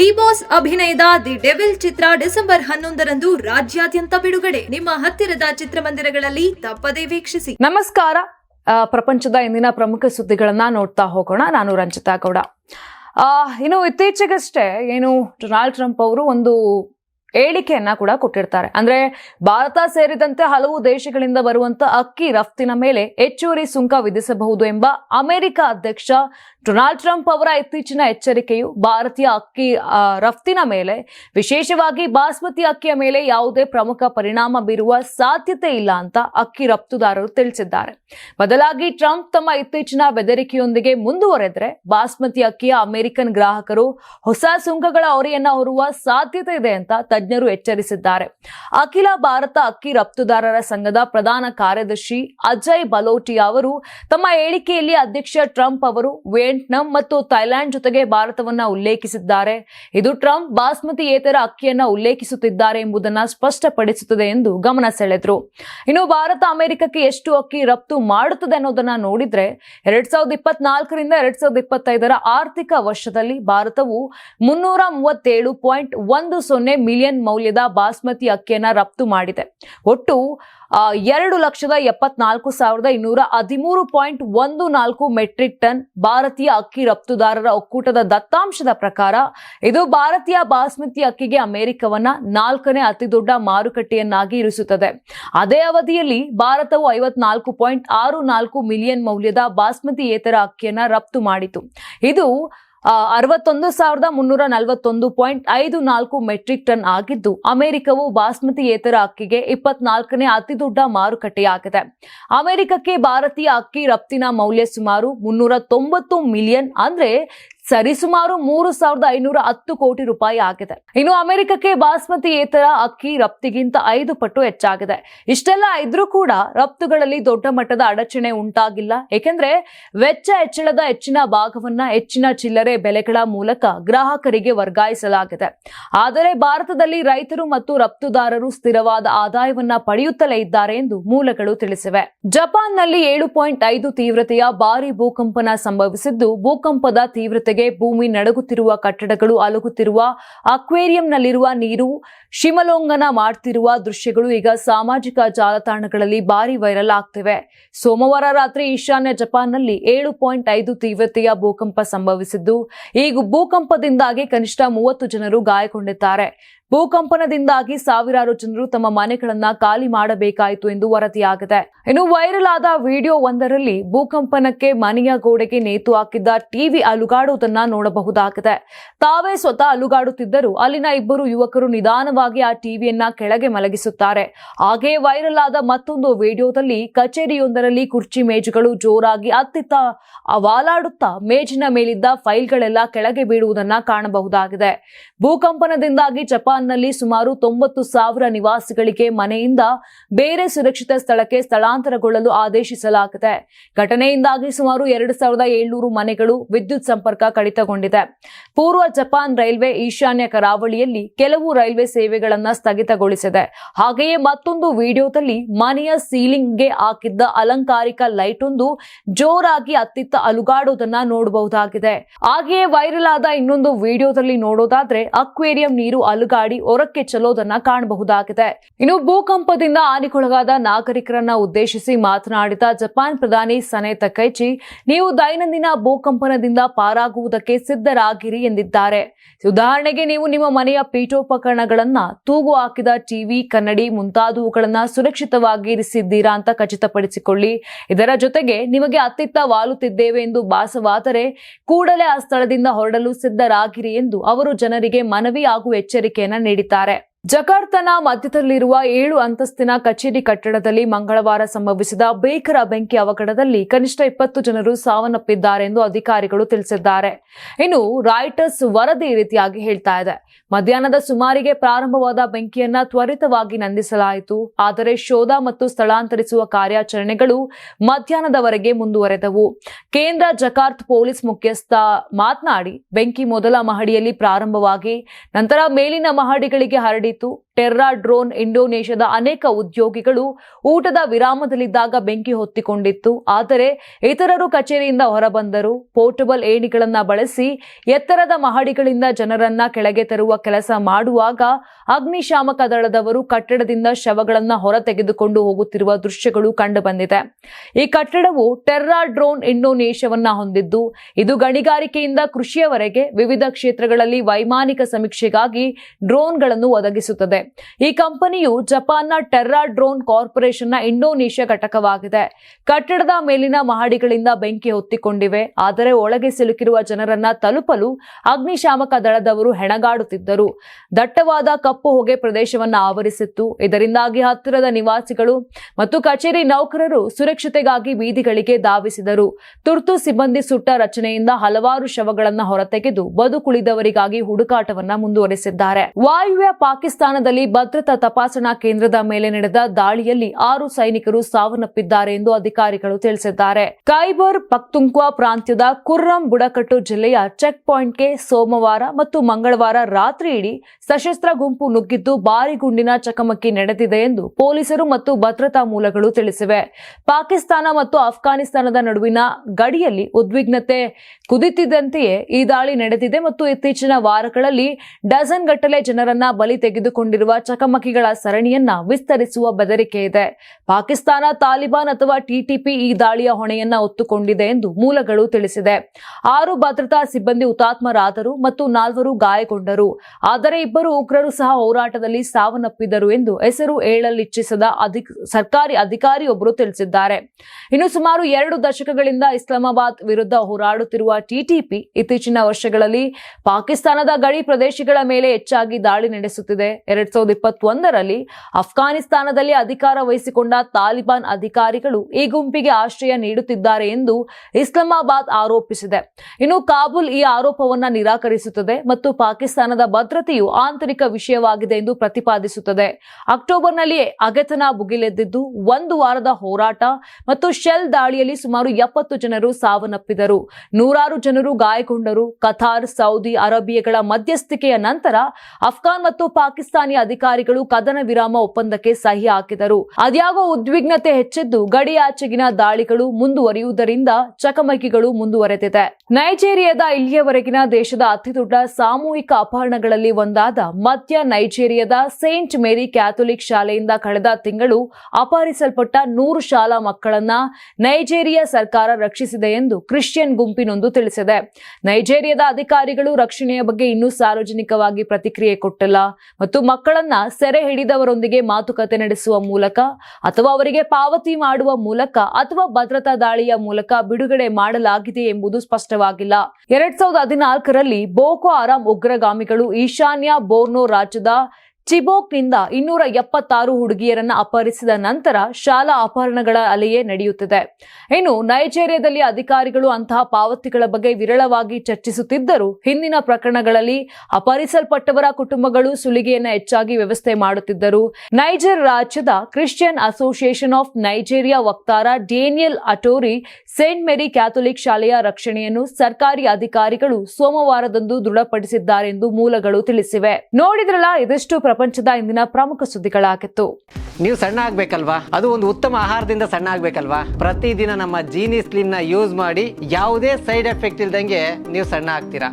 D boss ಅಭಿನಯದ the devil ಚಿತ್ರ December ಹನ್ನೊಂದರಂದು ರಾಜ್ಯಾದ್ಯಂತ ಬಿಡುಗಡೆ. ನಿಮ್ಮ ಹತ್ತಿರದ ಚಿತ್ರಮಂದಿರಗಳಲ್ಲಿ ತಪ್ಪದೇ ವೀಕ್ಷಿಸಿ. ನಮಸ್ಕಾರ. ಪ್ರಪಂಚದ ಇಂದಿನ ಪ್ರಮುಖ ಸುದ್ದಿಗಳನ್ನ ನೋಡ್ತಾ ಹೋಗೋಣ. ನಾನು ರಂಜಿತಾ ಗೌಡ. ಇನ್ನು ಇತ್ತೀಚೆಗಷ್ಟೇ ಏನು ಡೊನಾಲ್ಡ್ ಟ್ರಂಪ್ ಅವರು ಒಂದು ಹೇಳಿಕೆಯನ್ನ ಕೂಡ ಕೊಟ್ಟಿರ್ತಾರೆ. ಅಂದ್ರೆ ಭಾರತ ಸೇರಿದಂತೆ ಹಲವು ದೇಶಗಳಿಂದ ಬರುವಂತ ಅಕ್ಕಿ ರಫ್ತಿನ ಮೇಲೆ ಹೆಚ್ಚುವರಿ ಸುಂಕ ವಿಧಿಸಬಹುದು ಎಂಬ ಅಮೆರಿಕ ಅಧ್ಯಕ್ಷ ಡೊನಾಲ್ಡ್ ಟ್ರಂಪ್ ಅವರ ಇತ್ತೀಚಿನ ಎಚ್ಚರಿಕೆಯು ಭಾರತೀಯ ಅಕ್ಕಿ ರಫ್ತಿನ ಮೇಲೆ, ವಿಶೇಷವಾಗಿ ಬಾಸ್ಮತಿ ಅಕ್ಕಿಯ ಮೇಲೆ ಯಾವುದೇ ಪ್ರಮುಖ ಪರಿಣಾಮ ಬೀರುವ ಸಾಧ್ಯತೆ ಇಲ್ಲ ಅಂತ ಅಕ್ಕಿ ರಫ್ತುದಾರರು ತಿಳಿಸಿದ್ದಾರೆ. ಬದಲಾಗಿ ಟ್ರಂಪ್ ತಮ್ಮ ಇತ್ತೀಚಿನ ಬೆದರಿಕೆಯೊಂದಿಗೆ ಮುಂದುವರೆದ್ರೆ ಬಾಸ್ಮತಿ ಅಕ್ಕಿಯ ಅಮೆರಿಕನ್ ಗ್ರಾಹಕರು ಹೊಸ ಸುಂಕಗಳ ಹೊರೆಯನ್ನ ಹೊರುವ ಸಾಧ್ಯತೆ ಇದೆ ಅಂತ ತಜ್ಞರು ಎಚ್ಚರಿಸಿದ್ದಾರೆ. ಅಖಿಲ ಭಾರತ ಅಕ್ಕಿ ರಫ್ತುದಾರರ ಸಂಘದ ಪ್ರಧಾನ ಕಾರ್ಯದರ್ಶಿ ಅಜಯ್ ಬಲೋಟಿಯಾ ಅವರು ತಮ್ಮ ಹೇಳಿಕೆಯಲ್ಲಿ ಅಧ್ಯಕ್ಷ ಟ್ರಂಪ್ ಅವರು ವಿಯೆಟ್ನಾಂ ಮತ್ತು ಥೈಲ್ಯಾಂಡ್ ಜೊತೆಗೆ ಭಾರತವನ್ನ ಉಲ್ಲೇಖಿಸಿದ್ದಾರೆ. ಇದು ಟ್ರಂಪ್ ಬಾಸ್ಮತಿ ಏತರ ಅಕ್ಕಿಯನ್ನ ಉಲ್ಲೇಖಿಸುತ್ತಿದ್ದಾರೆ ಎಂಬುದನ್ನ ಸ್ಪಷ್ಟಪಡಿಸುತ್ತದೆ ಎಂದು ಗಮನ ಸೆಳೆದ್ರು. ಇನ್ನು ಭಾರತ ಅಮೆರಿಕಕ್ಕೆ ಎಷ್ಟು ಅಕ್ಕಿ ರಫ್ತು ಮಾಡುತ್ತದೆ ಅನ್ನೋದನ್ನ ನೋಡಿದ್ರೆ ಎರಡ್ ಸಾವಿರದ ಇಪ್ಪತ್ನಾಲ್ಕರಿಂದ ಎರಡ್ ಸಾವಿರದ ಇಪ್ಪತ್ತೈದರ ಆರ್ಥಿಕ ವರ್ಷದಲ್ಲಿ ಭಾರತವು ಮುನ್ನೂರ ಮೂವತ್ತೇಳು ಪಾಯಿಂಟ್ ಒಂದು ಸೊನ್ನೆ ಮಿಲಿಯನ್ ಮೌಲ್ಯದ ಬಾಸ್ಮತಿ ಅಕ್ಕಿಯನ್ನ ರಫ್ತು ಮಾಡಿದೆ. ಒಟ್ಟು ಎರಡು ಲಕ್ಷದ ಎಪ್ಪತ್ನಾಲ್ಕು ಸಾವಿರದ ಇನ್ನೂರ ಹದಿಮೂರು ಪಾಯಿಂಟ್ ಒಂದು ನಾಲ್ಕು ಮೆಟ್ರಿಕ್ ಟನ್ ಭಾರತೀಯ ಅಕ್ಕಿ ರಫ್ತುದಾರರ ಒಕ್ಕೂಟದ ದತ್ತಾಂಶದ ಪ್ರಕಾರ, ಇದು ಭಾರತೀಯ ಬಾಸ್ಮತಿ ಅಕ್ಕಿಗೆ ಅಮೆರಿಕವನ್ನ ನಾಲ್ಕನೇ ಅತಿದೊಡ್ಡ ಮಾರುಕಟ್ಟೆಯನ್ನಾಗಿ ಇರಿಸುತ್ತದೆ. ಅದೇ ಅವಧಿಯಲ್ಲಿ ಭಾರತವು ಐವತ್ನಾಲ್ಕು ಪಾಯಿಂಟ್ ಆರು ನಾಲ್ಕು ಮಿಲಿಯನ್ ಮೌಲ್ಯದ ಬಾಸ್ಮತಿ ಏತರ ಅಕ್ಕಿಯನ್ನ ರಫ್ತು ಮಾಡಿತು. ಇದು ಅರವತ್ತೊಂದು ಸಾವಿರದ ಮುನ್ನೂರ ನಲವತ್ತೊಂದು ಪಾಯಿಂಟ್ ಐದು ನಾಲ್ಕು ಮೆಟ್ರಿಕ್ ಟನ್ ಆಗಿದ್ದು, ಅಮೆರಿಕವು ಬಾಸ್ಮತಿ ಏತರ ಅಕ್ಕಿಗೆ ಇಪ್ಪತ್ನಾಲ್ಕನೇ ಅತಿದೊಡ್ಡ ಮಾರುಕಟ್ಟೆಯಾಗಿದೆ. ಅಮೆರಿಕಕ್ಕೆ ಭಾರತೀಯ ಅಕ್ಕಿ ರಫ್ತಿನ ಮೌಲ್ಯ ಸುಮಾರು ಮುನ್ನೂರ ತೊಂಬತ್ತು ಮಿಲಿಯನ್ ಅಂದ್ರೆ ಸರಿಸುಮಾರು ಮೂರು ಸಾವಿರದ ಐನೂರ ಹತ್ತು ಕೋಟಿ ರೂಪಾಯಿ ಆಗಿದೆ. ಇನ್ನು ಅಮೆರಿಕಕ್ಕೆ ಬಾಸ್ಮತಿ ಏತರ ಅಕ್ಕಿ ರಫ್ತಿಗಿಂತ ಐದು ಪಟ್ಟು ಹೆಚ್ಚಾಗಿದೆ. ಇಷ್ಟೆಲ್ಲ ಇದ್ರೂ ಕೂಡ ರಫ್ತುಗಳಲ್ಲಿ ದೊಡ್ಡ ಮಟ್ಟದ ಅಡಚಣೆ ಉಂಟಾಗಿಲ್ಲ. ಏಕೆಂದ್ರೆ ವೆಚ್ಚ ಹೆಚ್ಚಳದ ಹೆಚ್ಚಿನ ಭಾಗವನ್ನ ಹೆಚ್ಚಿನ ಚಿಲ್ಲರೆ ಬೆಲೆಗಳ ಮೂಲಕ ಗ್ರಾಹಕರಿಗೆ ವರ್ಗಾಯಿಸಲಾಗಿದೆ. ಆದರೆ ಭಾರತದಲ್ಲಿ ರೈತರು ಮತ್ತು ರಫ್ತುದಾರರು ಸ್ಥಿರವಾದ ಆದಾಯವನ್ನ ಪಡೆಯುತ್ತಲೇ ಇದ್ದಾರೆ ಎಂದು ಮೂಲಗಳು ತಿಳಿಸಿವೆ. ಜಪಾನ್ನಲ್ಲಿ ಏಳು ಪಾಯಿಂಟ್ ಐದು ತೀವ್ರತೆಯ ಭಾರಿ ಭೂಕಂಪನ ಸಂಭವಿಸಿದ್ದು, ಭೂಕಂಪದ ತೀವ್ರತೆಗೆ ಭೂಮಿ ನಡಗುತ್ತಿರುವ ಕಟ್ಟಡಗಳು ಅಲುಗುತ್ತಿರುವ, ಅಕ್ವೇರಿಯಂನಲ್ಲಿರುವ ನೀರು, ಶಿಮಲೋಂಗನ ಮಾಡ್ತಿರುವ ದೃಶ್ಯಗಳು ಈಗ ಸಾಮಾಜಿಕ ಜಾಲತಾಣಗಳಲ್ಲಿ ಭಾರಿ ವೈರಲ್ ಆಗ್ತಿವೆ. ಸೋಮವಾರ ರಾತ್ರಿ ಈಶಾನ್ಯ ಜಪಾನ್ನಲ್ಲಿ ಏಳು ಪಾಯಿಂಟ್ ಐದು ತೀವ್ರತೆಯ ಭೂಕಂಪ ಸಂಭವಿಸಿದ್ದು ಈ ಭೂಕಂಪದಿಂದಾಗಿ ಕನಿಷ್ಠ ಮೂವತ್ತು ಜನರು ಗಾಯಗೊಂಡಿದ್ದಾರೆ. ಭೂಕಂಪನದಿಂದಾಗಿ ಸಾವಿರಾರು ಜನರು ತಮ್ಮ ಮನೆಗಳನ್ನ ಖಾಲಿ ಮಾಡಬೇಕಾಯಿತು ಎಂದು ವರದಿಯಾಗಿದೆ. ಇನ್ನು ವೈರಲ್ ಆದ ವಿಡಿಯೋ ಒಂದರಲ್ಲಿ ಭೂಕಂಪನಕ್ಕೆ ಮನೆಯ ಗೋಡೆಗೆ ನೇತು ಹಾಕಿದ್ದ ಟಿವಿ ಅಲುಗಾಡುವುದನ್ನ ನೋಡಬಹುದಾಗಿದೆ. ತಾವೇ ಸ್ವತಃ ಅಲುಗಾಡುತ್ತಿದ್ದರೂ ಅಲ್ಲಿನ ಇಬ್ಬರು ಯುವಕರು ನಿಧಾನವಾಗಿ ಆ ಟಿವಿಯನ್ನ ಕೆಳಗೆ ಮಲಗಿಸುತ್ತಾರೆ. ಹಾಗೆ ವೈರಲ್ ಆದ ಮತ್ತೊಂದು ವಿಡಿಯೋದಲ್ಲಿ ಕಚೇರಿಯೊಂದರಲ್ಲಿ ಕುರ್ಚಿ ಮೇಜುಗಳು ಜೋರಾಗಿ ಅತ್ತಿತ್ತ ವಾಲಾಡುತ್ತಾ ಮೇಜಿನ ಮೇಲಿದ್ದ ಫೈಲ್ಗಳೆಲ್ಲ ಕೆಳಗೆ ಬೀಳುವುದನ್ನ ಕಾಣಬಹುದಾಗಿದೆ. ಭೂಕಂಪನದಿಂದಾಗಿ ಜಪಾನ್ನಲ್ಲಿ ಸುಮಾರು ತೊಂಬತ್ತು ಸಾವಿರ ನಿವಾಸಿಗಳಿಗೆ ಮನೆಯಿಂದ ಬೇರೆ ಸುರಕ್ಷಿತ ಸ್ಥಳಕ್ಕೆ ಸ್ಥಳಾಂತರಗೊಳ್ಳಲು ಆದೇಶಿಸಲಾಗಿದೆ. ಘಟನೆಯಿಂದಾಗಿ ಸುಮಾರು ಎರಡು ಸಾವಿರದ ಏಳ್ನೂರು ಮನೆಗಳು ವಿದ್ಯುತ್ ಸಂಪರ್ಕ ಕಡಿತಗೊಂಡಿದೆ. ಪೂರ್ವ ಜಪಾನ್ ರೈಲ್ವೆ ಈಶಾನ್ಯ ಕರಾವಳಿಯಲ್ಲಿ ಕೆಲವು ರೈಲ್ವೆ ಸೇವೆಗಳನ್ನು ಸ್ಥಗಿತಗೊಳಿಸಿದೆ. ಹಾಗೆಯೇ ಮತ್ತೊಂದು ವಿಡಿಯೋದಲ್ಲಿ ಮನೆಯ ಸೀಲಿಂಗ್ಗೆ ಹಾಕಿದ್ದ ಅಲಂಕಾರಿಕ ಲೈಟ್ ಒಂದು ಜೋರಾಗಿ ಅತ್ತಿತ್ತ ಅಲುಗಾಡೋದನ್ನ ನೋಡಬಹುದಾಗಿದೆ. ಹಾಗೆಯೇ ವೈರಲ್ ಆದ ಇನ್ನೊಂದು ವಿಡಿಯೋದಲ್ಲಿ ನೋಡೋದಾದ್ರೆ ಅಕ್ವೇರಿಯಂ ನೀರು ಅಲುಗಾಡಿ ಹೊರಕ್ಕೆ ಚೆಲ್ಲೋದನ್ನ ಕಾಣಬಹುದಾಗಿದೆ. ಇನ್ನು ಭೂಕಂಪದಿಂದ ಹಾನಿಗೊಳಗಾದ ನಾಗರಿಕರನ್ನ ಉದ್ದೇಶಿಸಿ ಮಾತನಾಡಿದ ಜಪಾನ್ ಪ್ರಧಾನಿ ಸನೆ ತಕೈಚಿ, ನೀವು ದೈನಂದಿನ ಭೂಕಂಪನದಿಂದ ಪಾರಾಗುವುದಕ್ಕೆ ಸಿದ್ಧರಾಗಿರಿ ಎಂದಿದ್ದಾರೆ. ಉದಾಹರಣೆಗೆ, ನೀವು ನಿಮ್ಮ ಮನೆಯ ಪೀಠೋಪಕರಣಗಳನ್ನ ತೂಗು ಹಾಕಿದ ಟಿವಿ, ಕನ್ನಡಿ ಮುಂತಾದವುಗಳನ್ನ ಸುರಕ್ಷಿತವಾಗಿ ಇರಿಸಿದ್ದೀರಾ ಅಂತ ಖಚಿತಪಡಿಸಿಕೊಳ್ಳಿ. ಇದರ ಜೊತೆಗೆ ನಿಮಗೆ ಅತ್ತಿತ್ತ ವಾಲುತ್ತಿದ್ದೇವೆ ಎಂದು ಭಾಸವಾದರೆ ಕೂಡಲೇ ಆ ಸ್ಥಳದಿಂದ ಹೊರಡಲು ಸಿದ್ಧರಾಗಿರಿ ಎಂದು ಅವರು ಜನರಿಗೆ ಮನವಿ ಹಾಗೂ ಎಚ್ಚರಿಕೆಯನ್ನ ನೀಡಿದ್ದಾರೆ. ಜಕಾರ್ತನ ಮಧ್ಯದಲ್ಲಿರುವ ಏಳು ಅಂತಸ್ತಿನ ಕಚೇರಿ ಕಟ್ಟಡದಲ್ಲಿ ಮಂಗಳವಾರ ಸಂಭವಿಸಿದ ಭೀಕರ ಬೆಂಕಿ ಅವಘಡದಲ್ಲಿ ಕನಿಷ್ಠ ಇಪ್ಪತ್ತು ಜನರು ಸಾವನ್ನಪ್ಪಿದ್ದಾರೆ ಎಂದು ಅಧಿಕಾರಿಗಳು ತಿಳಿಸಿದ್ದಾರೆ. ಇನ್ನು ರಾಯ್ಟರ್ಸ್ ವರದಿ ರೀತಿಯಾಗಿ ಹೇಳ್ತಾ ಇದೆ. ಮಧ್ಯಾಹ್ನದ ಸುಮಾರಿಗೆ ಪ್ರಾರಂಭವಾದ ಬೆಂಕಿಯನ್ನ ತ್ವರಿತವಾಗಿ ನಂದಿಸಲಾಯಿತು. ಆದರೆ ಶೋಧ ಮತ್ತು ಸ್ಥಳಾಂತರಿಸುವ ಕಾರ್ಯಾಚರಣೆಗಳು ಮಧ್ಯಾಹ್ನದವರೆಗೆ ಮುಂದುವರೆದವು. ಕೇಂದ್ರ ಜಕಾರ್ತ್ ಪೊಲೀಸ್ ಮುಖ್ಯಸ್ಥ ಮಾತನಾಡಿ, ಬೆಂಕಿ ಮೊದಲ ಮಹಡಿಯಲ್ಲಿ ಪ್ರಾರಂಭವಾಗಿ, ನಂತರ ಮೇಲಿನ ಮಹಡಿಗಳಿಗೆ ऋतु ಟೆರ್ರಾ ಡ್ರೋನ್ ಇಂಡೋನೇಷ್ಯಾದ ಅನೇಕ ಉದ್ಯೋಗಿಗಳು ಊಟದ ವಿರಾಮದಲ್ಲಿದ್ದಾಗ ಬೆಂಕಿ ಹೊತ್ತಿಕೊಂಡಿತ್ತು. ಆದರೆ ಇತರರು ಕಚೇರಿಯಿಂದ ಹೊರಬಂದರು. ಪೋರ್ಟಬಲ್ ಏಣಿಗಳನ್ನ ಬಳಸಿ ಎತ್ತರದ ಮಹಡಿಗಳಿಂದ ಜನರನ್ನ ಕೆಳಗೆ ತರುವ ಕೆಲಸ ಮಾಡುವಾಗ ಅಗ್ನಿಶಾಮಕ ದಳದವರು ಕಟ್ಟಡದಿಂದ ಶವಗಳನ್ನ ಹೊರ ತೆಗೆದುಕೊಂಡು ಹೋಗುತ್ತಿರುವ ದೃಶ್ಯಗಳು ಕಂಡುಬಂದಿದೆ. ಈ ಕಟ್ಟಡವು ಟೆರ್ರಾ ಡ್ರೋನ್ ಇಂಡೋನೇಷ್ಯಾವನ್ನ ಹೊಂದಿದ್ದು, ಇದು ಗಣಿಗಾರಿಕೆಯಿಂದ ಕೃಷಿಯವರೆಗೆ ವಿವಿಧ ಕ್ಷೇತ್ರಗಳಲ್ಲಿ ವೈಮಾನಿಕ ಸಮೀಕ್ಷೆಗಾಗಿ ಡ್ರೋನ್ಗಳನ್ನು ಒದಗಿಸುತ್ತದೆ. ಈ ಕಂಪನಿಯು ಜಪಾನ್ನ ಟೆರ್ರಾ ಡ್ರೋನ್ ಕಾರ್ಪೊರೇಷನ್ನ ಇಂಡೋನೇಷ್ಯಾ ಘಟಕವಾಗಿದೆ. ಕಟ್ಟಡದ ಮೇಲಿನ ಮಹಡಿಗಳಿಂದ ಬೆಂಕಿ ಹೊತ್ತಿಕೊಂಡಿವೆ. ಆದರೆ ಒಳಗೆ ಸಿಲುಕಿರುವ ಜನರನ್ನ ತಲುಪಲು ಅಗ್ನಿಶಾಮಕ ದಳದವರು ಹೆಣಗಾಡುತ್ತಿದ್ದರು. ದಟ್ಟವಾದ ಕಪ್ಪು ಹೊಗೆ ಪ್ರದೇಶವನ್ನ ಆವರಿಸಿತ್ತು. ಇದರಿಂದಾಗಿ ಹತ್ತಿರದ ನಿವಾಸಿಗಳು ಮತ್ತು ಕಚೇರಿ ನೌಕರರು ಸುರಕ್ಷತೆಗಾಗಿ ಬೀದಿಗಳಿಗೆ ಧಾವಿಸಿದರು. ತುರ್ತು ಸಿಬ್ಬಂದಿ ಸುಟ್ಟ ರಚನೆಯಿಂದ ಹಲವಾರು ಶವಗಳನ್ನು ಹೊರತೆಗೆದು ಬದುಕುಳಿದವರಿಗಾಗಿ ಹುಡುಕಾಟವನ್ನು ಮುಂದುವರೆಸಿದ್ದಾರೆ. ವಾಯುವ್ಯ ಪಾಕಿಸ್ತಾನದಲ್ಲಿ ಭದ್ರತಾ ತಪಾಸಣಾ ಕೇಂದ್ರದ ಮೇಲೆ ನಡೆದ ದಾಳಿಯಲ್ಲಿ ಆರು ಸೈನಿಕರು ಸಾವನ್ನಪ್ಪಿದ್ದಾರೆ ಎಂದು ಅಧಿಕಾರಿಗಳು ತಿಳಿಸಿದ್ದಾರೆ. ಕೈಬರ್ ಪಕ್ತುಂಕ್ವಾ ಪ್ರಾಂತ್ಯದ ಕುರ್ರಂ ಬುಡಕಟ್ಟು ಜಿಲ್ಲೆಯ ಚೆಕ್ ಪಾಯಿಂಟ್ಗೆ ಸೋಮವಾರ ಮತ್ತು ಮಂಗಳವಾರ ರಾತ್ರಿ ಇಡೀ ಸಶಸ್ತ್ರ ಗುಂಪು ನುಗ್ಗಿದ್ದು ಭಾರಿ ಗುಂಡಿನ ಚಕಮಕಿ ನಡೆದಿದೆ ಎಂದು ಪೊಲೀಸರು ಮತ್ತು ಭದ್ರತಾ ಮೂಲಗಳು ತಿಳಿಸಿವೆ. ಪಾಕಿಸ್ತಾನ ಮತ್ತು ಅಫ್ಘಾನಿಸ್ತಾನದ ನಡುವಿನ ಗಡಿಯಲ್ಲಿ ಉದ್ವಿಗ್ನತೆ ಕುದಿತಿದ್ದಂತೆಯೇ ಈ ದಾಳಿ ನಡೆದಿದೆ ಮತ್ತು ಇತ್ತೀಚಿನ ವಾರಗಳಲ್ಲಿ ಡಜನ್ ಗಟ್ಟಲೆ ಜನರನ್ನ ಬಲಿ ತೆಗೆದುಕೊಂಡಿರುವ ಚಕಮಕಿಗಳ ಸರಣಿಯನ್ನ ವಿಸ್ತರಿಸುವ ಬೆದರಿಕೆ ಇದೆ. ಪಾಕಿಸ್ತಾನ ತಾಲಿಬಾನ್ ಅಥವಾ ಟಿಟಿಪಿ ಈ ದಾಳಿಯ ಹೊಣೆಯನ್ನ ಹೊತ್ತುಕೊಂಡಿದೆ ಎಂದು ಮೂಲಗಳು ತಿಳಿಸಿದೆ. ಆರು ಭದ್ರತಾ ಸಿಬ್ಬಂದಿ ಹುತಾತ್ಮರಾದರು ಮತ್ತು ನಾಲ್ವರು ಗಾಯಗೊಂಡರು. ಆದರೆ ಇಬ್ಬರು ಉಗ್ರರು ಸಹ ಹೋರಾಟದಲ್ಲಿ ಸಾವನ್ನಪ್ಪಿದರು ಎಂದು ಹೆಸರು ಹೇಳಲಿಚ್ಛಿಸದ ಅಧಿಕ, ಸರ್ಕಾರಿ ಅಧಿಕಾರಿಯೊಬ್ಬರು ತಿಳಿಸಿದ್ದಾರೆ. ಇನ್ನು ಸುಮಾರು ಎರಡು ದಶಕಗಳಿಂದ ಇಸ್ಲಾಮಾಬಾದ್ ವಿರುದ್ಧ ಹೋರಾಡುತ್ತಿರುವ ಟಿಟಿಪಿ ಇತ್ತೀಚಿನ ವರ್ಷಗಳಲ್ಲಿ ಪಾಕಿಸ್ತಾನದ ಗಡಿ ಪ್ರದೇಶಗಳ ಮೇಲೆ ಹೆಚ್ಚಾಗಿ ದಾಳಿ ನಡೆಸುತ್ತಿದೆ. ಎರಡ್ ಸಾವಿರದ ಇಪ್ಪತ್ತೊಂದರಲ್ಲಿ ಅಫ್ಘಾನಿಸ್ತಾನದಲ್ಲಿ ಅಧಿಕಾರ ವಹಿಸಿಕೊಂಡ ತಾಲಿಬಾನ್ ಅಧಿಕಾರಿಗಳು ಈ ಗುಂಪಿಗೆ ಆಶ್ರಯ ನೀಡುತ್ತಿದ್ದಾರೆ ಎಂದು ಇಸ್ಲಾಮಾಬಾದ್ ಆರೋಪಿಸಿದೆ. ಇನ್ನು ಕಾಬೂಲ್ ಈ ಆರೋಪವನ್ನು ನಿರಾಕರಿಸುತ್ತದೆ ಮತ್ತು ಪಾಕಿಸ್ತಾನದ ಭದ್ರತೆಯು ಆಂತರಿಕ ವಿಷಯವಾಗಿದೆ ಎಂದು ಪ್ರತಿಪಾದಿಸುತ್ತದೆ. ಅಕ್ಟೋಬರ್ನಲ್ಲಿ ಅಗತನ ಭುಗಿಲೆದ್ದಿದ್ದು ಒಂದು ವಾರದ ಹೋರಾಟ ಮತ್ತು ಶೆಲ್ ದಾಳಿಯಲ್ಲಿ ಸುಮಾರು ಎಪ್ಪತ್ತು ಜನರು ಸಾವನ್ನಪ್ಪಿದರು. ನೂರಾರು ಜನರು ಗಾಯಗೊಂಡರು. ಕಥಾರ್ ಸೌದಿ ಅರೇಬಿಯಾಗಳ ಮಧ್ಯಸ್ಥಿಕೆಯ ನಂತರ ಅಫ್ಘಾನ್ ಮತ್ತು ಪಾಕಿಸ್ತಾನಿ ಅಧಿಕಾರಿಗಳು ಕದನ ವಿರಾಮ ಒಪ್ಪಂದಕ್ಕೆ ಸಹಿ ಹಾಕಿದರು. ಅದ್ಯಾಗೋ ಉದ್ವಿಗ್ನತೆ ಹೆಚ್ಚಿದ್ದು ಗಡಿಯಾಚೆಗಿನ ದಾಳಿಗಳು ಮುಂದುವರಿಯುವುದರಿಂದ ಚಕಮಕಿಗಳು ಮುಂದುವರೆದಿದೆ. ನೈಜೀರಿಯಾದ ಇಲ್ಲಿಯವರೆಗಿನ ದೇಶದ ಅತಿದೊಡ್ಡ ಸಾಮೂಹಿಕ ಅಪಹರಣಗಳಲ್ಲಿ ಒಂದಾದ ಮಧ್ಯ ನೈಜೀರಿಯಾದ ಸೇಂಟ್ ಮೇರಿ ಕ್ಯಾಥೋಲಿಕ್ ಶಾಲೆಯಿಂದ ಕಳೆದ ತಿಂಗಳು ಅಪಹರಿಸಲ್ಪಟ್ಟ ನೂರು ಶಾಲಾ ಮಕ್ಕಳನ್ನ ನೈಜೀರಿಯಾ ಸರ್ಕಾರ ರಕ್ಷಿಸಿದೆ ಎಂದು ಕ್ರಿಶ್ಚಿಯನ್ ಗುಂಪಿನೊಂದು ತಿಳಿಸಿದೆ. ನೈಜೀರಿಯಾದ ಅಧಿಕಾರಿಗಳು ರಕ್ಷಣೆಯ ಬಗ್ಗೆ ಇನ್ನೂ ಸಾರ್ವಜನಿಕವಾಗಿ ಪ್ರತಿಕ್ರಿಯೆ ಕೊಟ್ಟಿಲ್ಲ ಮತ್ತು ಮಕ್ಕಳನ್ನ ಸೆರೆ ಹಿಡಿದವರೊಂದಿಗೆ ಮಾತುಕತೆ ನಡೆಸುವ ಮೂಲಕ ಅಥವಾ ಅವರಿಗೆ ಪಾವತಿ ಮಾಡುವ ಮೂಲಕ ಅಥವಾ ಭದ್ರತಾ ದಾಳಿಯ ಮೂಲಕ ಬಿಡುಗಡೆ ಮಾಡಲಾಗಿದೆ ಎಂಬುದು ಸ್ಪಷ್ಟವಾಗಿಲ್ಲ. ಎರಡ್ ಸಾವಿರದ ಹದಿನಾಲ್ಕರಲ್ಲಿ ಬೋಕೋ ಆರಾಮ್ ಉಗ್ರಗಾಮಿಗಳು ಈಶಾನ್ಯ ಬೋರ್ನೋ ರಾಜ್ಯದ ಚಿಬೋಕ್ನಿಂದ ಇನ್ನೂರ ಎಪ್ಪತ್ತಾರು ಹುಡುಗಿಯರನ್ನ ಅಪಹರಿಸಿದ ನಂತರ ಶಾಲಾ ಅಪಹರಣಗಳ ಅಲೆಯೇ ನಡೆಯುತ್ತಿದೆ. ಇನ್ನು ನೈಜೀರಿಯಾದಲ್ಲಿ ಅಧಿಕಾರಿಗಳು ಅಂತಹ ಪಾವತಿಗಳ ಬಗ್ಗೆ ವಿರಳವಾಗಿ ಚರ್ಚಿಸುತ್ತಿದ್ದರೂ ಹಿಂದಿನ ಪ್ರಕರಣಗಳಲ್ಲಿ ಅಪಹರಿಸಲ್ಪಟ್ಟವರ ಕುಟುಂಬಗಳು ಸುಲಿಗೆಯನ್ನ ಹೆಚ್ಚಾಗಿ ವ್ಯವಸ್ಥೆ ಮಾಡುತ್ತಿದ್ದರು. ನೈಜರ್ ರಾಜ್ಯದ ಕ್ರಿಶ್ಚಿಯನ್ ಅಸೋಸಿಯೇಷನ್ ಆಫ್ ನೈಜೀರಿಯಾ ವಕ್ತಾರ Daniel Atori Saint Mary Catholic ಶಾಲೆಯ ರಕ್ಷಣೆಯನ್ನು ಸರ್ಕಾರಿ ಅಧಿಕಾರಿಗಳು ಸೋಮವಾರದಂದು ದೃಢಪಡಿಸಿದ್ದಾರೆಂದು ಮೂಲಗಳು ತಿಳಿಸಿವೆ. ನೋಡಿದ್ರಲ್ಲ, ಇದಿಷ್ಟು ಪ್ರಪಂಚದ ಇಂದಿನ ಪ್ರಮುಖ ಸುದ್ದಿಗಳಾಗಿತ್ತು. ನೀವು ಸಣ್ಣ ಆಗ್ಬೇಕಲ್ವಾ? ಅದು ಒಂದು ಉತ್ತಮ ಆಹಾರದಿಂದ ಸಣ್ಣ ಆಗ್ಬೇಕಲ್ವಾ? ಪ್ರತಿದಿನ ನಮ್ಮ ಜೀನಿ ಸ್ಲಿಮ್ನ ಯೂಸ್ ಮಾಡಿ ಯಾವುದೇ ಸೈಡ್ ಎಫೆಕ್ಟ್ ಇಲ್ದಂಗೆ ನೀವು ಸಣ್ಣ ಆಗ್ತೀರಾ?